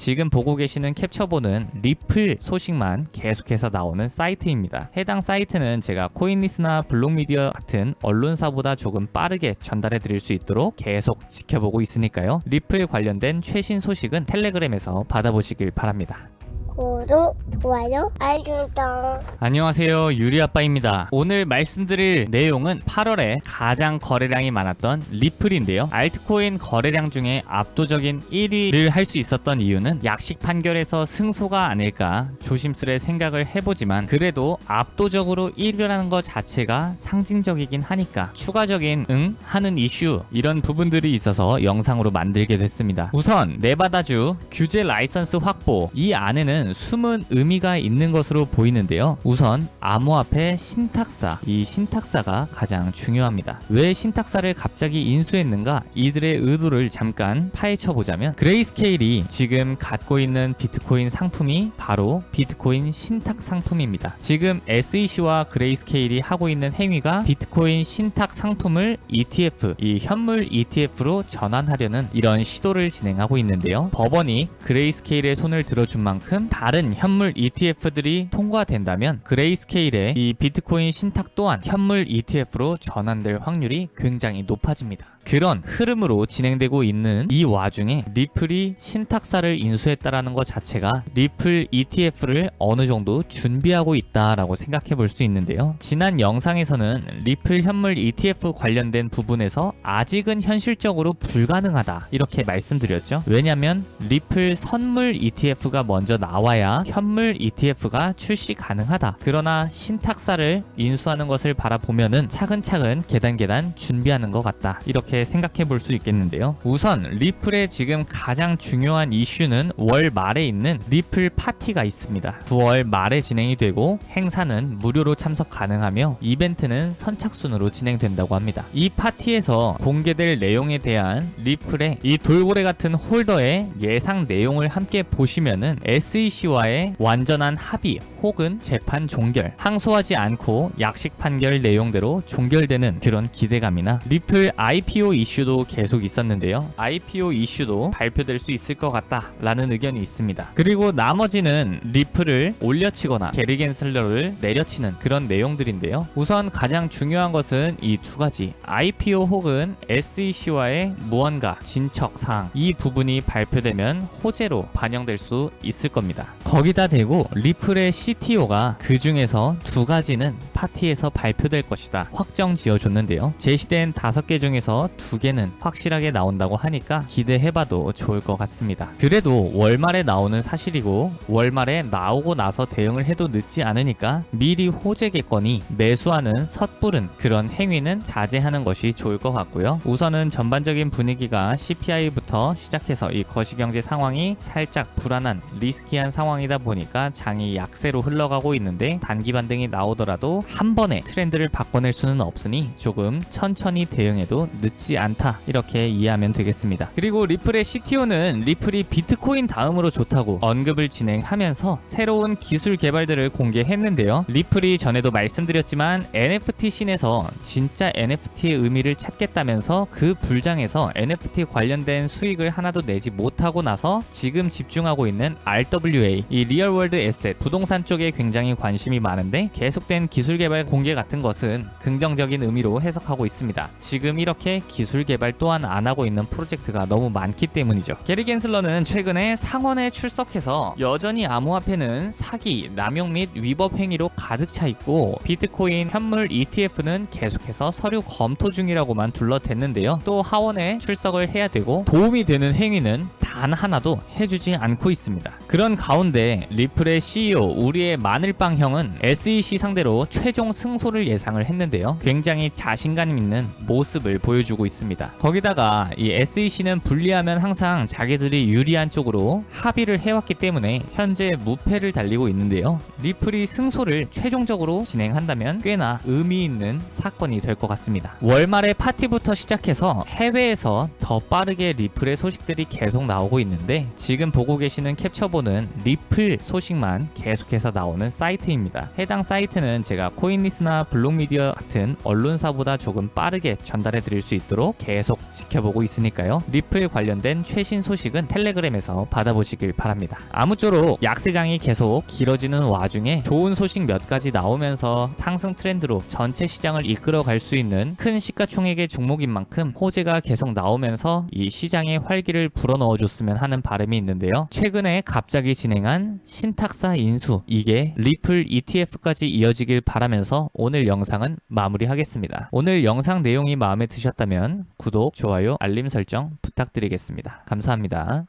지금 보고 계시는 캡처본은 리플 소식만 계속해서 나오는 사이트입니다. 해당 사이트는 제가 코인리스나 블록미디어 같은 언론사보다 조금 빠르게 전달해 드릴 수 있도록 계속 지켜보고 있으니까요. 리플 관련된 최신 소식은 텔레그램에서 받아보시길 바랍니다. 구독, 좋아요, 알림당. 안녕하세요 유리아빠입니다 오늘 말씀드릴 내용은 8월에 가장 거래량이 많았던 리플인데요 알트코인 거래량 중에 압도적인 1위를 할 수 있었던 이유는 약식 판결에서 승소가 아닐까 조심스레 생각을 해보지만 그래도 압도적으로 1위라는 것 자체가 상징적이긴 하니까 추가적인 응? 하는 이슈 이런 부분들이 있어서 영상으로 만들게 됐습니다 우선 네바다주 규제 라이선스 확보 이 안에는 숨은 의미가 있는 것으로 보이는데요. 우선 암호화폐 신탁사 이 신탁사가 가장 중요합니다. 왜 신탁사를 갑자기 인수했는가 이들의 의도를 잠깐 파헤쳐 보자면 그레이스케일이 지금 갖고 있는 비트코인 상품이 바로 비트코인 신탁 상품입니다. 지금 SEC와 그레이스케일이 하고 있는 행위가 비트코인 신탁 상품을 ETF 이 현물 ETF로 전환하려는 이런 시도를 진행하고 있는데요. 법원이 그레이스케일의 손을 들어준 만큼 다른 현물 ETF들이 통과된다면 그레이스케일의 이 비트코인 신탁 또한 현물 ETF로 전환될 확률이 굉장히 높아집니다. 그런 흐름으로 진행되고 있는 이 와중에 리플이 신탁사를 인수했다라는 것 자체가 리플 ETF를 어느 정도 준비하고 있다라고 생각해 볼 수 있는데요. 지난 영상에서는 리플 현물 ETF 관련된 부분에서 아직은 현실적으로 불가능하다 이렇게 말씀드렸죠. 왜냐하면 리플 선물 ETF가 먼저 나와야 현물 ETF가 출시 가능하다. 그러나 신탁사를 인수하는 것을 바라보면은 차근차근 계단 계단 준비하는 것 같다. 이렇게 생각해 볼 수 있겠는데요. 우선 리플의 지금 가장 중요한 이슈는 월 말에 있는 리플 파티가 있습니다. 9월 말에 진행이 되고 행사는 무료로 참석 가능하며 이벤트는 선착순으로 진행된다고 합니다. 이 파티에서 공개될 내용에 대한 리플의 이 돌고래 같은 홀더의 예상 내용을 함께 보시면은 SEC와의 완전한 합의 혹은 재판 종결, 항소하지 않고 약식 판결 내용대로 종결되는 그런 기대감이나 리플 IPO 이슈도 계속 있었는데요. IPO 이슈도 발표될 수 있을 것 같다라는 의견이 있습니다. 그리고 나머지는 리플을 올려치거나 게리 겐슬러를 내려치는 그런 내용들인데요. 우선 가장 중요한 것은 이 두 가지 IPO 혹은 SEC와의 무언가 진척 사항 이 부분이 발표되면 호재로 반영될 수 있을 겁니다. 거기다 대고 리플의 CTO가 그 중에서 두 가지는 파티에서 발표될 것이다 확정 지어줬는데요. 제시된 다섯 개 중에서 두 개는 확실하게 나온다고 하니까 기대해봐도 좋을 것 같습니다. 그래도 월말에 나오는 사실이고 월말에 나오고 나서 대응을 해도 늦지 않으니까 미리 호재겠거니 매수하는 섣부른 그런 행위는 자제하는 것이 좋을 것 같고요. 우선은 전반적인 분위기가 CPI부터 시작해서 이 거시경제 상황이 살짝 불안한 리스키한 상황이다 보니까 장이 약세로 흘러가고 있는데 단기 반등이 나오더라도 한 번에 트렌드를 바꿔낼 수는 없으니 조금 천천히 대응해도 늦지 않다 이렇게 이해하면 되겠습니다. 그리고 리플의 CTO는 리플이 비트코인 다음으로 좋다고 언급을 진행하면서 새로운 기술 개발들을 공개했는데요. 리플이 전에도 말씀드렸지만 NFT 씬에서 진짜 NFT의 의미를 찾겠다면서 그 불장에서 NFT 관련된 수익을 하나도 내지 못하고 나서 지금 집중하고 있는 RWA 이 리얼월드 에셋 부동산 쪽에 굉장히 관심이 많은데 계속된 기술 개발 공개 같은 것은 긍정적인 의미로 해석하고 있습니다. 지금 이렇게 기술 개발 또한 안 하고 있는 프로젝트가 너무 많기 때문이죠. 게리 겐슬러는 최근에 상원에 출석해서 여전히 암호화폐는 사기, 남용 및 위법 행위로 가득 차 있고 비트코인 현물 ETF는 계속해서 서류 검토 중이라고만 둘러댔는데요. 또 하원에 출석을 해야 되고 도움이 되는 행위는 단 하나도 해주지 않고 있습니다. 그런 가운데 리플의 CEO 우리의 마늘빵 형은 SEC 상대로 최종 승소를 예상을 했는데요. 굉장히 자신감 있는 모습을 보여주고 있습니다. 거기다가 이 SEC는 분리하면 항상 자기들이 유리한 쪽으로 합의를 해왔기 때문에 현재 무패를 달리고 있는데요. 리플이 승소를 최종적으로 진행한다면 꽤나 의미 있는 사건이 될 것 같습니다. 월말에 파티부터 시작해서 해외에서 더 빠르게 리플의 소식들이 계속 나오고 있는데 지금 보고 계시는 캡처본은 리플 소식만 계속해서 나오는 사이트입니다. 해당 사이트는 제가 코인리스나 블록미디어 같은 언론사보다 조금 빠르게 전달해 드릴 수 있도록 계속 지켜보고 있으니까요. 리플 관련된 최신 소식은 텔레그램에서 받아보시길 바랍니다. 아무쪼록 약세장이 계속 길어지는 와중에 좋은 소식 몇 가지 나오면서 상승 트렌드로 전체 시장을 이끌어 갈 수 있는 큰 시가총액의 종목인 만큼 호재가 계속 나오면서 이 시장에 활기를 불어넣어 줬으면 하는 바람이 있는데요. 최근에 갑자기 진행한 신탁사 인수 이게 리플 ETF까지 이어지길 바라면서 오늘 영상은 마무리하겠습니다. 오늘 영상 내용이 마음에 드셨다면 구독, 좋아요, 알림 설정 부탁드리겠습니다. 감사합니다.